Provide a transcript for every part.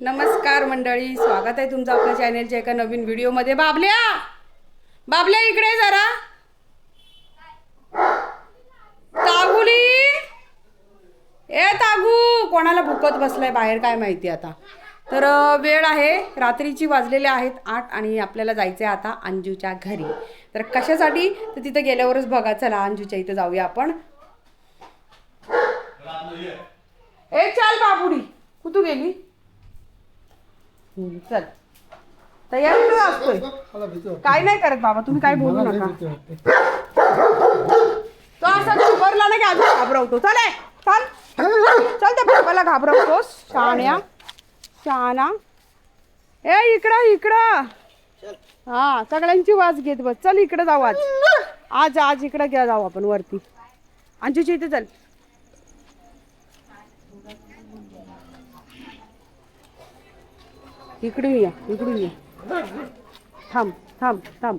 नमस्कार मंडळी स्वागत आहे तुमचं आपल्या चॅनेलच्या एका नवीन व्हिडिओमध्ये बाबल्या! बाबल्या इकडे जरा. तागुली! ए तागू! कोणाला भुकत बसलाय बाहेर काय माहिती आता. तर वेळ आहे रात्रीची वाजलेले आहेत आठ आणि आपल्याला जायचं आहे आता अंजूच्या घरी. तर कशासाठी? तर तिथं गेल्यावरच बघा चला अंजूच्या इथं जाऊया आपण. ए चल बाबुडी कुठू गेली? हम्म, चल. तयार असतोय? काय नाही करत बाबा तुम्ही काय बोलू नका. तो असा घाबरला ना की अजून घाबरवतो. चल ए, चल. चल त्या बाबाला घाबरवतोस. शहाण्या शहाणा ए इकडं इकडं. हा सगळ्यांची वाज घेत बस. चल इकडं जाऊ आज. आज आज इकडं घ्या जाऊ आपण वरती. अंजूच्या इथे चल. इकडून या इकडून या. थांब थांब थांब.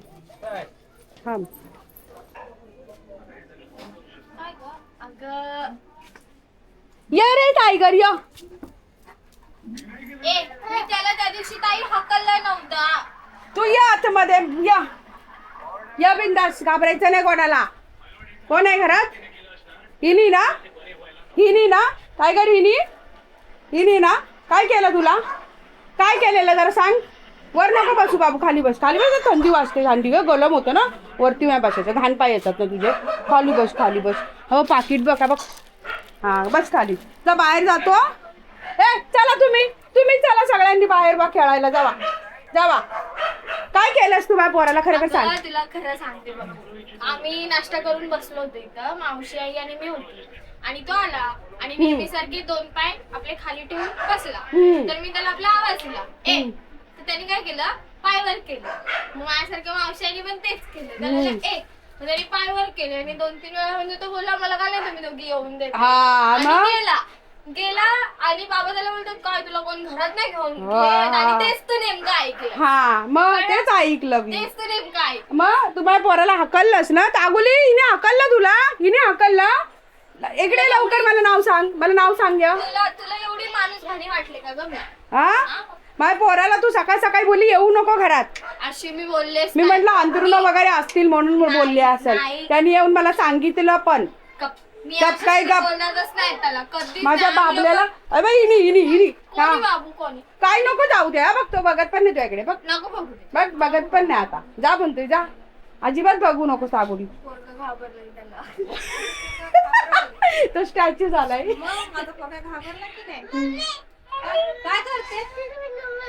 थांब. ये रे टायगर या. मी त्याला त्या दिवशी ताई हकलला नव्हता. तू या आतमध्ये या. या बिंदास घाबरायचं नाही कोणाला. कोण आहे घरात? हिनी ना? हिनी ना? टायगर हिनी? हिनी ना? काय केलं तुला? काय केलेलं जरा सांग. वर नको बसू बाबू खाली बस. खाली बस थंडी वाजते थंडी. ग गलम होतं ना? वरती नाही बसायचं. घाण पाय येतात ना तुझे. खाली बस खाली बस. हो पाकिट बघा बघ. हां बस खाली. जा बाहेर जातो. ए चला तुम्ही. तुम्ही चला सगळ्यांनी बाहेर बा खेळायला. जावा. जावा. काय केलंस तू माझ्या पोराला? खरं खरं सांग. तुला खरं सांगते बघ. आम्ही नाश्ता करून बसलो होतो इथं मावशी आई आणि मी होती. आणि तो आला आणि नेहमीसारखे दोन पाय आपले खाली ठेवून बसला. हम्म. तर मी त्याला आपला आवाज दिला. ए तर त्याने काय केलं? पाय वर केलं. मग माझ्यासारख्या मावशी आईने पण तेच केलं. त्याला ए मग त्याने पाय वर केले आणि दोन तीन वेळा म्हणजे तो बोलला मला काय नाही तुम्ही दोघी येऊन देत? हा आणि मग? गेला. गेला आणि बाबा त्याला बोलतात काय तुला कोण घरात नाही घेऊन. गेलं?" आणि तेच तर नेमकं ऐकलं. हा मग तेच ऐकलं मी. तेच तर नेमकं ऐकलं. मग तू माझ्या पोराला हकललंस ना? तागुली हिने हकललं तुला? हिने हकललं? इकडे लवकर मला नाव सांग. मला नाव सांग या. तुला तुला एवढी माणूस भारी वाटले का ग मी? हा? माझ्या पोराला तू सकाळ सकाळी बोलली येऊ नको घरात. अशी मी बोललेस मी. म्हटलं अंतरुण वगैरे असतील म्हणून बोलली असेल. त्यांनी येऊन मला सांगितलं पण. गप. मी गप असं काय गप? बोलणारच नाही त्याला. कधी माझ्या बाबल्याला अबे हिनी हिनी हिनी हा कोणी बाबू कोणी? काय नको जाऊ दे हा बघ तो बघत पण नाही तुझ्याकडे बघ. नको बघू दे. बघ बघत पण नाही आता. जा म्हणतोय जा. अजिबात बघू नको सागुडी पोरगं घाबरलंय त्याला. तो स्टॅच्यू झालाय. मग माझा पोरगा घाबरला की नाही? काय करते?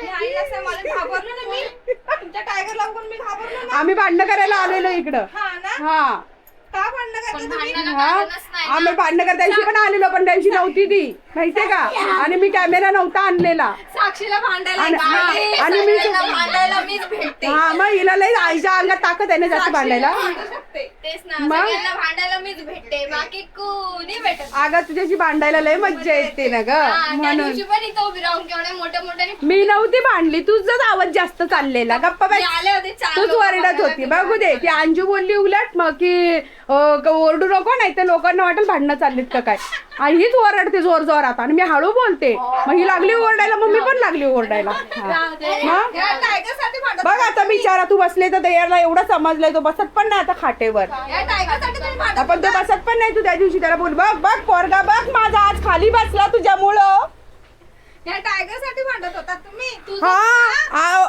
मी आईला सांग मला घाबरलो ना मी? तुमच्या टायगर लागून मी घाबरलो ना? आम्ही भांडणं करायला आलेलो इकडं. हा ना? हा. का भांडणं करते हा? कारणच नाही ना. आम्ही भांडणं करता दिवशी पण आलेलो पण त्या दिवशी नव्हती ती. माहितीये का? आणि मी कॅमेरा नव्हता आणलेला. साक्षीला भांडायला आणि- मी- सगळ्यांना भांडायला मीच भेटते. हा मग हिला लई आईच्या अंगात ताकद आहे ना जास्त भांडायला. भांडू शकते. तेच ना मग? सगळ्यांना भांडायला मीच भेटते. बाकी कोणी भेटत अगं तुझ्याशी भांडायला लय मज्जा येते ना ग. हा, त्या म्हणून. दिवशी पण इथं उभी राहून केवढ्या मोठ्या मोठ्याने मी नव्हती भांडली. तुझाच आवाज जास्त चाललेला. गप्पा बाई मी आले होते चार तूच लोकं ओरडत बघायला होती. बघू दे. ती अंजू बोलली उलट मग की अं, क- ओरडू नको नाही तर लोकांना वाटेल भांडणं चाललीत का काय. आणि हीच ओरडते जोर जोरात. आणि मी हळू बोलते. मग ही लागली ओरडायला मग मी पण लागली ओरडायला. बघ आता बिचारा तू बसले तर दयाला एवढा समजलाय तो बसत पण नाही आता खाटेवर. आपण तो बसत पण नाही तू त्या दिवशी त्याला बोल बघ बघ पोरगा बघ माझा आज खाली बसला तुझ्यामुळं. टायगरसाठी भांडत होता तुम्ही. हा?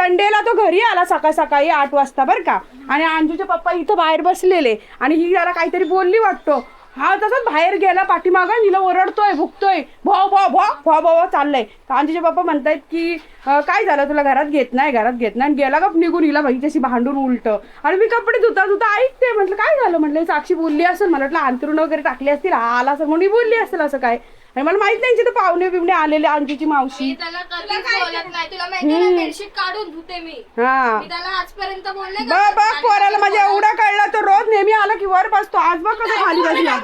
संडेला तो घरी आला सकाळ सकाळी आठ वाजता बर का. आणि अंजूचे पप्पा इथं बाहेर बसलेले. आणि ही त्याला काहीतरी बोलली वाटतो. हा तसंच बाहेर गेला पाठीमागं हिला ओरडतोय भुकतोय. भो भो भो भो भो चाललंय. तर अंजूचे पप्पा म्हणतायत की काय झालं? तुला घरात घेत नाही घरात घेत नाही. आणि गेला गप निघून हिला भाई तशी भांडून उलट. आणि मी कपडे धुता धुता ऐकते. म्हटलं काय झालं? म्हटलं साक्षी बोलली असेल. मला वाटलं अंतरुण वगैरे टाकली असतील. हा आला असेल. म्हणून बोलली असेल असं काय? आणि मला माहीत नाही तिथे पाहुणे बिवणे आलेले अंजूची मावशी. मी त्याला कधीच बोलत नाही. तुला माहिती ना बेडशीट काढून धुते मी. हा. मी त्याला आजपर्यंत बोलले बघ बघ पोराला माझ्या एवढा कळलं तर रोज नेहमी आला की वर बसतो. आज बघ कसं खाली बसला.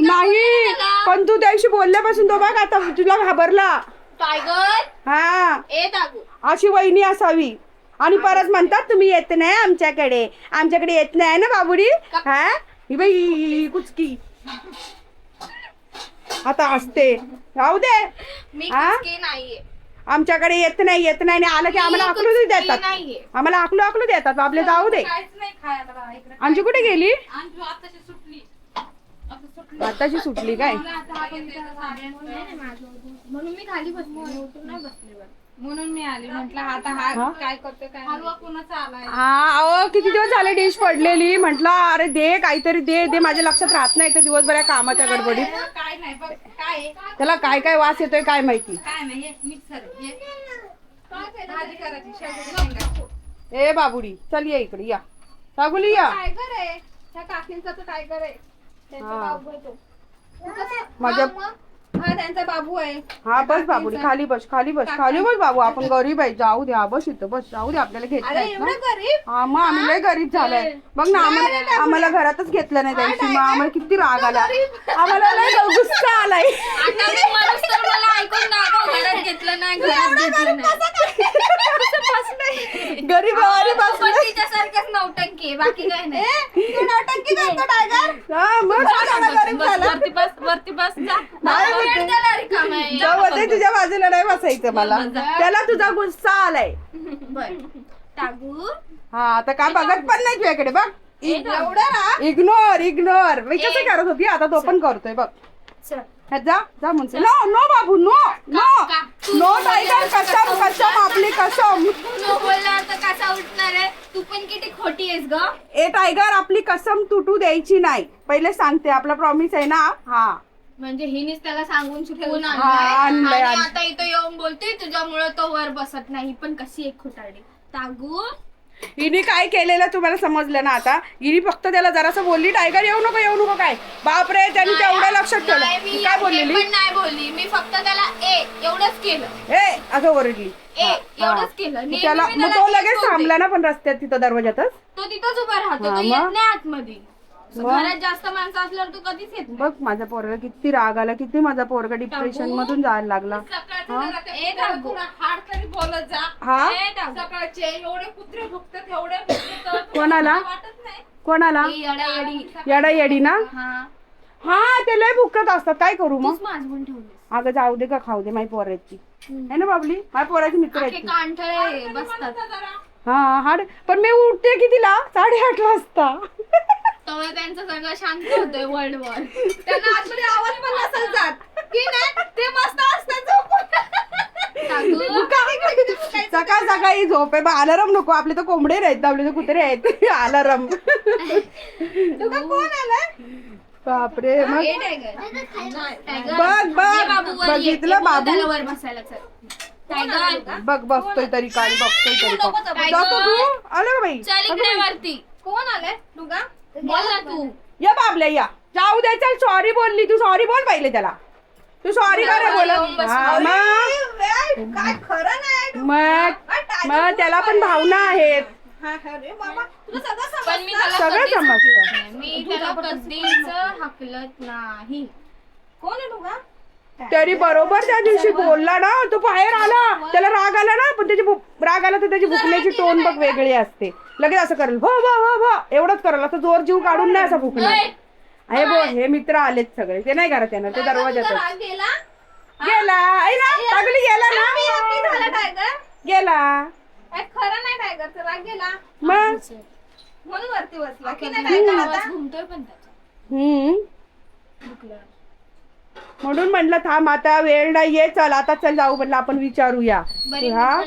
नाही? पण तू त्या दिवशी बोलल्यापासून तो बघ आता तुला घाबरला. टायगर हा. ए अशी वहिनी असावी. आणि परत म्हणतात तुम्ही येत नाही आमच्याकडे. आमच्याकडे येत नाही ना बाबुडी? हा? ही बाई ही कुचकी. आता असते. राहू दे. मी हा? कुचकी नाहीये. आमच्याकडे येत नाही येत नाही. आणि आलं की आम्हाला मी आकलू कुचकी देतात. नाहीये. आम्हाला आकलू आकलू देतात. आपले जाऊ दे. काहीच नाही खायला बा, इकडे अंजू कुठे गेली? अंजू आताशी सुटली आता सुटली आताशी सुटली काय? हा. म्हणून मी खाली बसले. म्हणून मी आली. म्हंटल आता हा? काय करतो काय हा अहो किती दिवस झाले डिश पडलेली? म्हटलं अरे दे काहीतरी दे दे माझ्या लक्षात राहत नाही तर दिवसभर या कामाच्या गडबडीत. काय नाही काय? त्याला काय काय वास येतोय काय माहिती? काय हे. ए बाबुडी चल ये इकडे या. सागुली या. टायगर आहे. त्या काकींचा तो टायगर आहे. त्यांचा हा. बाबू आहे तो. कसं? माझ्या हा त्यांचा बाबू आहे. हा बस बाबुडी खाली बस खाली बस खाली बस बाबू आपण गरीब आहे. जाऊ दे हा बस इथं बस जाऊ दे आपल्याला घेत अरे नाही एवढं गरीब? हा मग आम्ही लय गरीब झालोय. बघ ना आम्हाला आम्हाला घरातच घेतलं नाही त्या दिवशी मग आम्हाला किती राग आला. आम्हाला लय गुस्सा आलाय. आता मी माणूस तर मला ऐकून दाखव घरात घेतलं नाही घरात घेतलं नाही. गरीब गरीब पण तिच्यासारखंच नौटंकी आहे बाकी काय नाही. नौटंकी करतो टायगर हा मग एवढा गरीब झाला. वरती बस वरती बस जा. नाही, वेळ त्याला रिकामा आहे. जाऊ दे तुझ्या बाजूला नाही बसायचं मला. त्याला तुझा गुस्सा आलाय. बरं. टाकू? हा आता काय बघत पण नाही तुझ्याकडे बघ. एवढं इग्नोर इग्नोर मी कसं करत होती? आता तो पण करतोय बघ. चल. जा जा म्हणते. नो नो बाबू नो नो. नो बोलला टायगर कसम कसं कसम आपली कसम. न बोलल्यावर तर कसा उठणार आहे? तू पण किती खोटी आहेस ग. ए टायगर आपली कसम तुटू द्यायची नाही. पहिले सांगते आपला प्रॉमिस आहे ना? हा. म्हणजे हिनेच त्याला सांगून शिकवून हा, आणलंय. आणलंय. आता इथं येऊन बोलतोय तुझ्यामुळे तो वर बसत नाही. पण कशी एक खोटारडी. टागू हिने काय केलेलं तुम्हाला समजलं ना आता? हिने फक्त त्याला जरासं बोलली टायगर येऊ नको येऊ नको काय? बापरे त्याने तेवढं लक्षात नाही, ठेवलं मी काय बोललेली? पण नाही बोलली. मी फक्त त्याला ए एवढंच केलं. ए असं ओरडली. ए एवढंच केलं. मग नेहमी त्याला मी मग त्याला तो लगेच. थांबला ना पण रस्त्यात तिथं दरवाजातच तो तिथंच उभा राहतो. हा, तो मग? येत नाही आतमध्ये? घरात जास्त माणसं असल्यावर तू कधीच येत नाही. बघ माझा पोरगा किती राग आला किती माझा पोरगा डिप्रेशन मधून जायला लागला. सकाळचं जरा ते कुत्र्याला थोडं हाड तरी बोलत जा. हा? ए, टाकू. सकाळचे एवढे कुत्रे भुकतात एवढे भुकतात तर कोणाला? वाटत नाही? कोणाला? येडा येडी येडा येडी ना? हा. हा ते लय भुकत असतात. काय करू मग? तूच माझवून ठेवलीस. अगं जाऊ दे का खाऊ दे माझी पोराची. है ना बाबली? माझ्या पोराची मित्र आहेत अख्खे ती. कांठळे बसतात. जरा. हा हाड. पण मी उठते कितीला? साडेआठ वाजता. तेव्हा त्यांचं सगळं शांत होतोय वर्ल्ड वर. त्यांना आतमध्ये आवाज पण नसेल जात. की नाही ते मस्त असतात सकाळ सकाळी झोप आहे अलाराम नको. आपले तर कोंबडे नाहीत आपले तर कुत्रे आहेत. अलाराम कोण आलं बापरे मग. बघ बघ. बघितलं बाबू. त्याला वर बसायला चल. टायगर बघ बसतोय तरी काय बघतोय तरी नको का. जाऊ. जातो तू आलं का बाई? चल इकडे वरती. कोण आलंय तुगा बोल ना तू. या बाबल्या या. जाऊ दे चल सॉरी बोलली तू. सॉरी बोल पाहिले त्याला. तू सॉरी का रे येऊन बोलत? बस. हा, मग? काय खरं नाही मग मग त्याला पण भावना आहेत. हा, अरे बाबा तुला सगळं पण मी समजतं. त्याला सगळं कधीच समजतं. हाकलत नाही. मी त्याला कधीच हकलत नाही. कोण आहे तरी बरोबर त्या दिवशी बोलला ना तो बाहेर आला. त्याला राग आला ना पण त्याची राग आला तर त्याची भुकण्याची टोन बघ वेगळी असते. लगेच असं करेल भो भो भो भो. एवढंच करेल असं जोर जीव काढून नाही असं भुकणार. ओय, हे बो हे मित्र आलेत सगळे. ते नाही करत येणार ते राग गेला? गेला. ऐ ना सगळी गेला ना. टायगर गेला. खरं नाही टायगरचा राग गेला? मग? म्हणून वरती बसला. की नाही टायगर आता घुमतोय पण त्याचा. हम्म. म्हणून म्हटलं थांब आता वेळ नाहीये चल आता चल जाऊ म्हणलं आपण विचारूया. हा?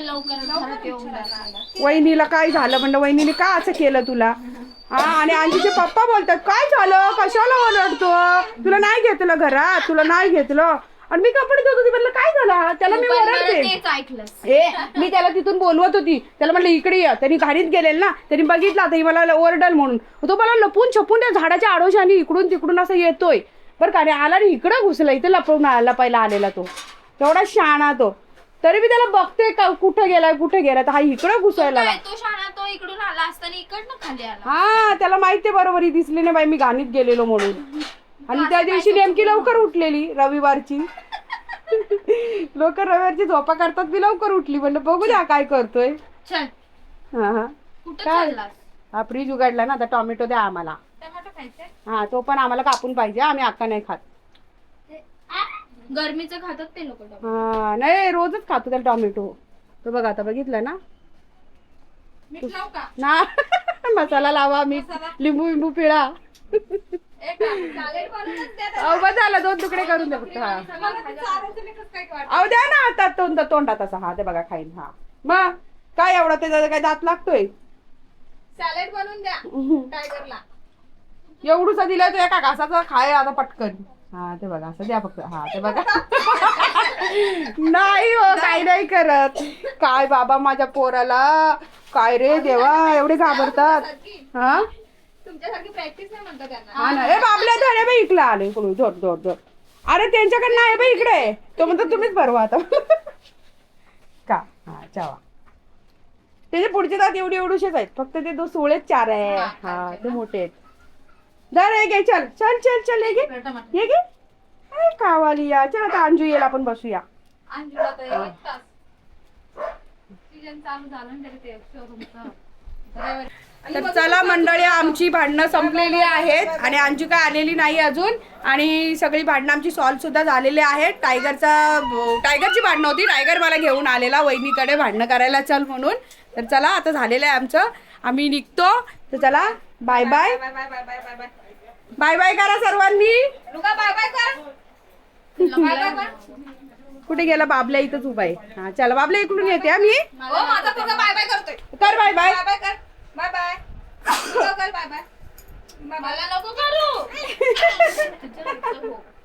घरात. वहिनीला काय झालं म्हणलं? वहिनीने का असं केलं तुला? हा आणि आणखीचे पप्पा बोलतात काय झालं? कशाला ओरडतो? तुला नाही घेतलं घरात? तुला नाही घेतलं? आणि मी कपडे धुत होती म्हणलं काय झालं? त्याला मी तू ओरडते. ए मी त्याला तिथून बोलवत होती. त्याला म्हणलं इकडे ये. त्यांनी घाणीत गेलेल ना त्यांनी बघितलं आता ही मला ओरडल म्हणून. तो मला लपून छपून त्या झाडाच्या आडोशाने इकडून तिकडून असं येतोय. बरं का? आणि आला आणि इकडं घुसला इथं लपवून आला पहिला आलेला तो. तेवढा शाणा तो. तरी मी त्याला बघते का कुठं गेलाय कुठं गेलाय? तर हा इकडं घुसायला लागला. काय, तो शाळा तो इकडून आला असताना इकडनं खाली आला हा त्याला माहितीये बरोबर ही दिसली नाही बाई मी गाणीत गेलेलो म्हणून. आणि त्या दिवशी नेमकी लवकर उठलेली रविवारची. लोक रविवारची झोपा करतात मी लवकर उठली. म्हणलं बघू द्या काय करतोय. चल. हा हा. कुठं काय? चाललास? हा फ्रीज उघडला ना आता टोमॅटो द्या आम्हाला. हा तो पण आम्हाला कापून पाहिजे आम्ही अक्का नाही खात. गरमीचं खातात ते लोक हा नाही रोजच खातो त्याला टॉमॅटो. तो बघा आता बघितलं ना? मीठ लावू का? ना मसाला लावा मीठ लिंबू पिळा. एक बनवूनच द्या त्याला. अहो बस झालं दोन तुकडे करून द्या फक्त हा. मला ते चारायचं नाही कसं काय वाटतं. अहो द्या ना हातात तोंड तोंडात असा हा ते बघा खाईन हा. मग काय एवढा त्याचा काय दात लागतोय? सॅलेड बनवून द्या टायगरला. एवढूसा दिला तो एका घासाचा खाय आता पटकन. हा ते बघा असं द्या फक्त. हा ते बघा. नाही हो काही नाही करत. काय बाबा माझ्या पोराला? काय रे देवा एवढे घाबरतात. हा? तुमच्यासारखी प्रॅक्टिस नाही म्हणतात त्यांना. हा ना. ए बाबल्या धरे बाई इकडे आले. इकडून जोर जोर जोर अरे त्यांच्याकडे नाही बाई इकडे. तो म्हणतो तुम्हीच भरवा आता. का? हा चावा त्याचे पुढचे दात एवढे एवढूशेच आहेत. फक्त ते दोन सोळेच चार आहे हा ते मोठे आहेत. धर हे घे चल चल चल चल हे घे. हे घे. अरे कावाली या. चल आता अंजू येईल आपण बसूया. अंजुला तर एक तास. सीजन चालू झालं ना तरी ते शोरूमचं बरोबर. तर चला मंडळी आमची भांडणं संपलेली आहेत आणि अंजू काय आलेली नाही अजून. आणि सगळी भांडणं आमची सॉल्व सुद्धा झालेली आहेत. टायगरचा टायगरची भांडणं होती. टायगर मला घेऊन आलेला वहिनीकडे भांडणं करायला चल म्हणून. तर चला आता झालेलं आहे आमचं. आम्ही निघतो. तर चला bye bye bye bye bye bye bye bye bye bye करा सर्वांनी. बाय बाय कर. बाय बाय कर. कुठे गेला? बाबल्या इथंच उभा आहे. हा चला बाबल्या इकडून येते हा मी? हो बाय बाय करतोय. कर बाय बाय बाय बाय कर. बाय बाय तू कर बाय बाय बाय बाय मला नको करू.